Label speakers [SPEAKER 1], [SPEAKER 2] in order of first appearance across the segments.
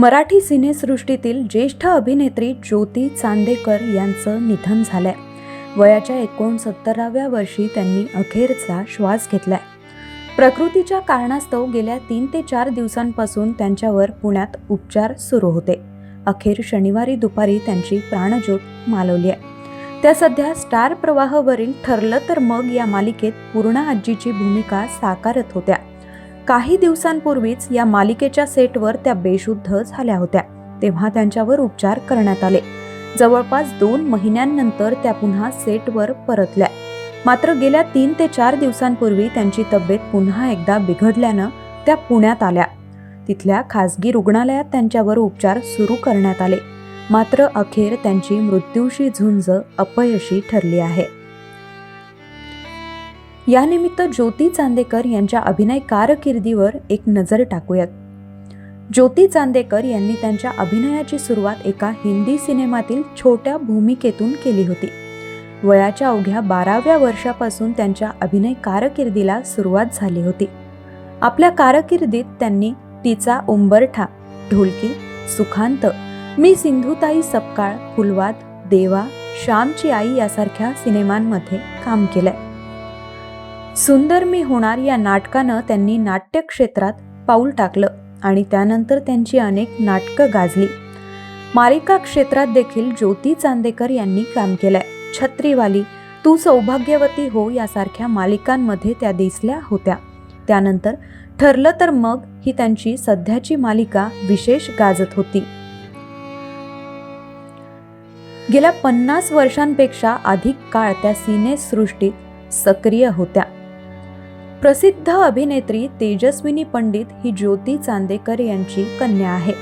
[SPEAKER 1] मराठी सिनेसृष्टीतील ज्येष्ठ अभिनेत्री ज्योती चांदेकर यांचं निधन झालंय. वयाच्या एकोणसत्तराव्या वर्षी त्यांनी अखेरचा श्वास घेतलाय. प्रकृतीच्या कारणास्तव गेल्या तीन ते चार दिवसांपासून त्यांच्यावर पुण्यात उपचार सुरू होते. अखेर शनिवारी दुपारी त्यांची प्राणज्योत मालवली आहे त्या सध्या स्टार प्रवाहावरील ठरलं तर मग या मालिकेत पूर्ण आजीची भूमिका साकारत होत्या. काही दिवसांपूर्वीच या मालिकेच्या सेटवर त्या बेशुद्ध झाल्या होत्या तेव्हा त्यांच्यावर उपचार करण्यात आले. जवळपास दोन महिन्यांनंतर त्या पुन्हा सेटवर परतल्या. मात्र गेल्या तीन ते चार दिवसांपूर्वी त्यांची तब्येत पुन्हा एकदा बिघडल्यानं त्या पुण्यात आल्या. तिथल्या खासगी रुग्णालयात त्यांच्यावर उपचार सुरू करण्यात आले. मात्र अखेर त्यांची मृत्यूशी झुंज अपयशी ठरली आहे. यानिमित्त ज्योती चांदेकर यांच्या अभिनय कारकिर्दीवर एक नजर टाकूयात. ज्योती चांदेकर यांनी त्यांच्या अभिनयाची सुरुवात एका हिंदी सिनेमातील छोट्या भूमिकेतून केली होती. वयाच्या अवघ्या बाराव्या वर्षापासून त्यांच्या अभिनय कारकिर्दीला सुरुवात झाली होती. आपल्या कारकिर्दीत त्यांनी तिचा उंबरठा ढोलकी सुखांत मी सिंधुताई सपकाळ फुलवाद देवा श्यामची आई यासारख्या सिनेमांमध्ये काम केलंय. सुंदर मी होणार या नाटकानं त्यांनी नाट्य क्षेत्रात पाऊल टाकलं आणि त्यानंतर त्यांची अनेक नाटकं गाजली. मालिका क्षेत्रात देखील ज्योती चांदेकर यांनी काम केलंय. छत्रीवाली तू सौभाग्यवती हो यासारख्या मालिकांमध्ये त्या दिसल्या होत्या. त्यानंतर ठरलं तर मग ही त्यांची सध्याची मालिका विशेष गाजत होती. गेल्या पन्नास वर्षांपेक्षा अधिक काळ त्या सिनेसृष्टीत सक्रिय होत्या. प्रसिद्ध अभिनेत्री तेजस्विनी पंडित ही ज्योती चांदेकर यांची कन्या आहे.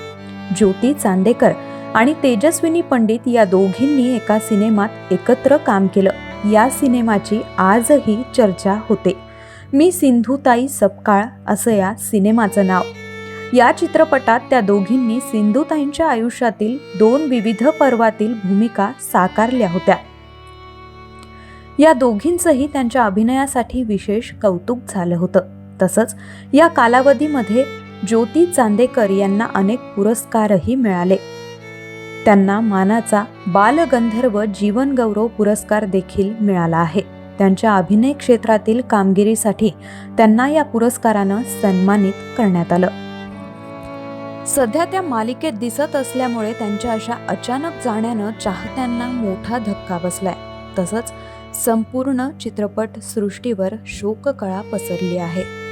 [SPEAKER 1] ज्योती चांदेकर आणि तेजस्विनी पंडित या दोघींनी एका सिनेमात एकत्र काम केलं. या सिनेमाची आजही चर्चा होते. मी सिंधुताई सपकाळ असं या सिनेमाचं नाव. या चित्रपटात त्या दोघींनी सिंधुताईंच्या आयुष्यातील दोन विविध पर्वातील भूमिका साकारल्या होत्या. या दोघींचंही त्यांच्या अभिनयासाठी विशेष कौतुक झालं होतं. तसंच या कालावधीमध्ये ज्योती चांदेकर यांना अनेक पुरस्कारही मिळाले. त्यांना मानाचा बालगंधर्व जीवनगौरव पुरस्कार देखील मिळाला आहे. त्यांच्या अभिनय क्षेत्रातील कामगिरीसाठी त्यांना या पुरस्कारानं सन्मानित करण्यात आलं. सध्या त्या मालिकेत दिसत असल्यामुळे त्यांच्या अशा अचानक जाण्यानं चाहत्यांना मोठा धक्का बसलाय. तसंच संपूर्ण चित्रपट सृष्टीवर शोककळा पसरली आहे.